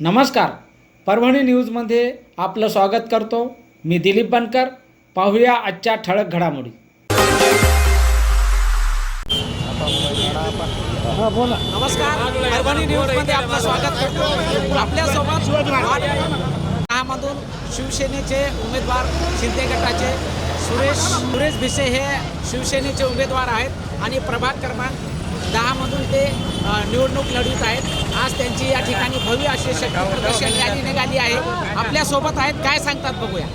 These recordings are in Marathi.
नमस्कार. परभणी न्यूजमध्ये आपलं स्वागत करतो. मी दिलीप बनकर. पाहूया आजच्या ठळक घडामोडी. नमस्कार. परभणी न्यूजमध्ये आपलं स्वागत करतो. आपल्यासोबत मधून शिवसेनेचे उमेदवार शिंदे गटाचे सुरेश सुरेश भिसे हे शिवसेनेचे उमेदवार आहेत आणि प्रभाग क्रमांक दहामधून ते निवडणूक लढवित आहेत. आज त्यांची या ठिकाणी भव्य अशी शक्ती प्रदर्शन रॅली निघाली आहे. आपल्यासोबत आहेत काय सांगतात बघूया.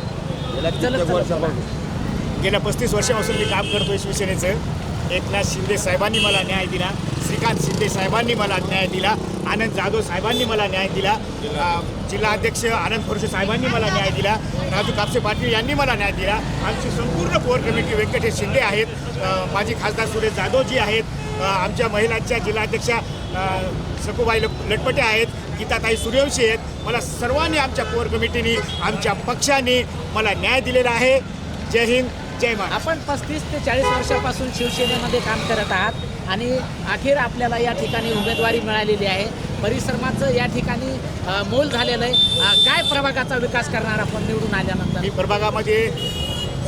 गेल्या पस्तीस वर्षापासून मी काम करतो शिवसेनेचं. एकनाथ शिंदे साहेबांनी मला न्याय दिला. श्रीकांत शिंदे साहेबांनी मला न्याय दिला. आनंद जाधव साहेबांनी मला न्याय दिला. जिल्हा जिल्हाध्यक्ष आनंद फरसे साहेबांनी मला न्याय दिला. राजू कापसे पाटील यांनी मला न्याय दिला. आमची संपूर्ण कोर कमिटी व्यंकटेश शिंदे आहेत. माझी माजी खासदार सुरेश जाधवजी आहेत. आमच्या महिलांच्या जिल्हाध्यक्षा लट- लटपटे आहेत गीताताई सूर्यवंशी आहेत. मला सर्वांनी आमच्या कोर कमिटीने आमच्या पक्षाने मला न्याय दिलेला आहे. जय हिंद जय महाराष्ट्र. आपण पस्तीस ते चाळीस वर्षापासून शिवसेनेमध्ये काम करत आहात आणि अखेर आपल्याला या ठिकाणी उमेदवारी मिळालेली आहे. परिश्रमाचं या ठिकाणी मोल झालेलं आहे. काय प्रभागाचा विकास करणार आपण निवडून आल्यानंतर? मी प्रभागामध्ये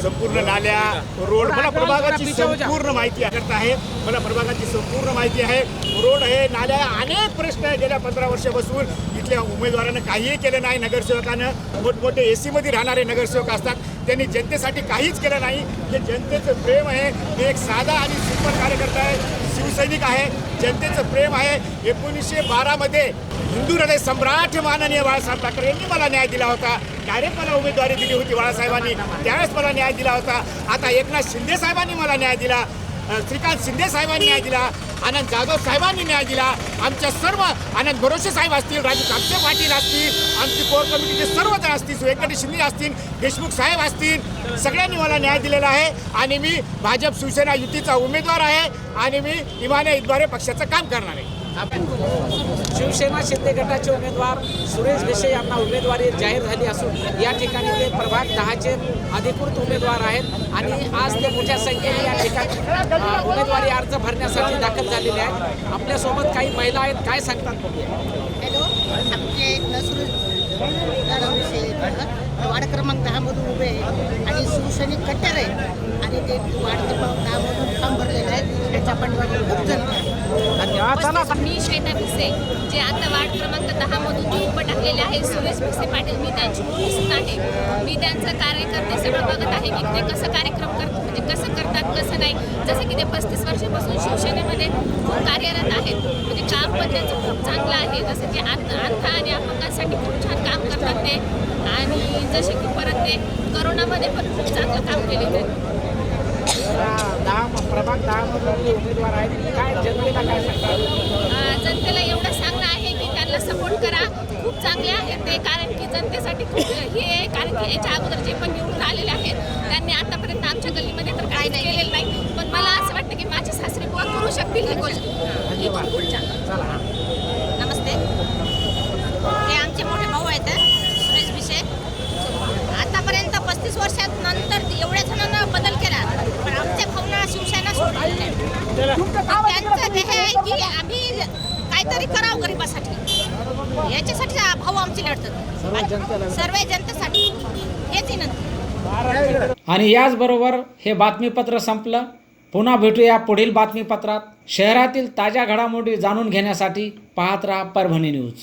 संपूर्ण नाल्या रोड. मला प्रभागाची संपूर्ण माहिती करत आहे. मला प्रभागाची संपूर्ण माहिती आहे. रोड आहे नाल्या अनेक प्रश्न आहे. गेल्या पंधरा वर्षापासून इथल्या उमेदवारानं काहीही केलं नाही. नगरसेवकानं मोठमोठे ए सीमध्ये राहणारे नगरसेवक असतात. त्यांनी जनतेसाठी काहीच केलं नाही. हे जनतेचं प्रेम आहे. मी एक साधा आणि सिंपल कार्यकर्ता आहे. सैनिक आहे जनतेचं प्रेम आहे. एकोणीसशे बारामध्ये हिंदू हृदय सम्राट माननीय बाळासाहेब ठाकरे यांनी मला न्याय दिला होता. डायरेक्ट मला उमेदवारी दिली होती बाळासाहेबांनी. त्यावेळेस मला न्याय दिला होता. आता एकनाथ शिंदे साहेबांनी मला न्याय दिला. श्रीकांत शिंदे साहेबांनी न्याय दिला. आनंद जाधव साहेबांनी न्याय दिला. आमच्या सर्व आनंद भरोसे साहेब असतील राजू कापसे पाटील असतील आमची कोर कमिटीचे सर्व जण असतील व्यंकटेश शिंदे असतील देशमुख साहेब असतील सगळ्यांनी मला न्याय दिलेला आहे. आणि मी भाजप शिवसेना युतीचा उमेदवार आहे. आणि मी इमान्याद्वारे पक्षाचं काम करणार आहे. आपण शिवसेना शिंदे गटाचे उमेदवार सुरेश भिसे यांना उमेदवारी जाहीर झाली असून या ठिकाणी ते प्रभाग दहाचे अधिकृत उमेदवार आहेत आणि आज ते मोठ्या संख्येने या ठिकाणी उमेदवारी अर्ज भरण्यासाठी दाखल झालेले आहेत. आपल्यासोबत काही महिला आहेत काय सांगतात हॅलो आमचे वार्ड क्रमांक दहामधून उभे आहे आणि शिवसैनिक कट्टर आहे आणि ते वार्ड क्रमांक दहामधून फॉर्म भरलेलं आहे त्याच्या पाठीमागे खूप जण आहे. धन्यवाद मी श्वेता भिसे जे आता वार्ड क्रमांक दहा मधून जे उभं टाकलेले आहे सुरेश भिसे पाटील मी त्यांची मुलगी आहे. मी त्यांचं कार्यकर्ते सगळं बघत आहे. की ते कसं कार्यक्रम करतात म्हणजे कसं करतात कसं नाही. जसं की ते पस्तीस वर्षापासून शिवसेनेमध्ये खूप कार्यरत आहेत. म्हणजे काम पण त्यांचं खूप चांगलं आहे. जसं की आत अंध आणि अपंगांसाठी खूप छान काम करतात ते. आणि जसे की परत ते करोनामध्ये पण खूप चांगलं काम केले आहे. दहा दहा प्रभाग दहामधून जे उमेदवार आहेत काय जनतेला काय सांगतात अ, जनतेला एवढं सांगणं आहे की त्यांना सपोर्ट करा. खूप चांगले आहेत ते कारण की जनतेसाठी खूप हे कारण की याच्या अगोदर जे पण निवडून आलेले आहेत त्यांनी आतापर्यंत आमच्या गल्लीमध्ये तर काही केलेलं नाही. पण मला असं वाटतं की माझे सासरे बुवा करू शकतील ही गोष्ट? चला हा. नमस्ते हे आमचे मोठे भाऊ आहेत सुरेश भिशे आतापर्यंत पस्तीस वर्षात नंतर एवढ्या जणांना बदल केला पण आमच्या भाऊना शिवसेना सोडलेली नाही त्यांचं ते हे आहे की आम्ही काहीतरी करावं गरिबासाठी याच्यासाठी हा भाऊ आमची लढतात सर्व जनतेसाठी हेच विनंती. आणि याचबरोबर हे बातमीपत्र संपलं. पुन्हा भेटूया पुढील बातमीपत्रात. शहरातील ताज्या घडामोडी जाणून घेण्यासाठी पाहत राहा परभणी न्यूज.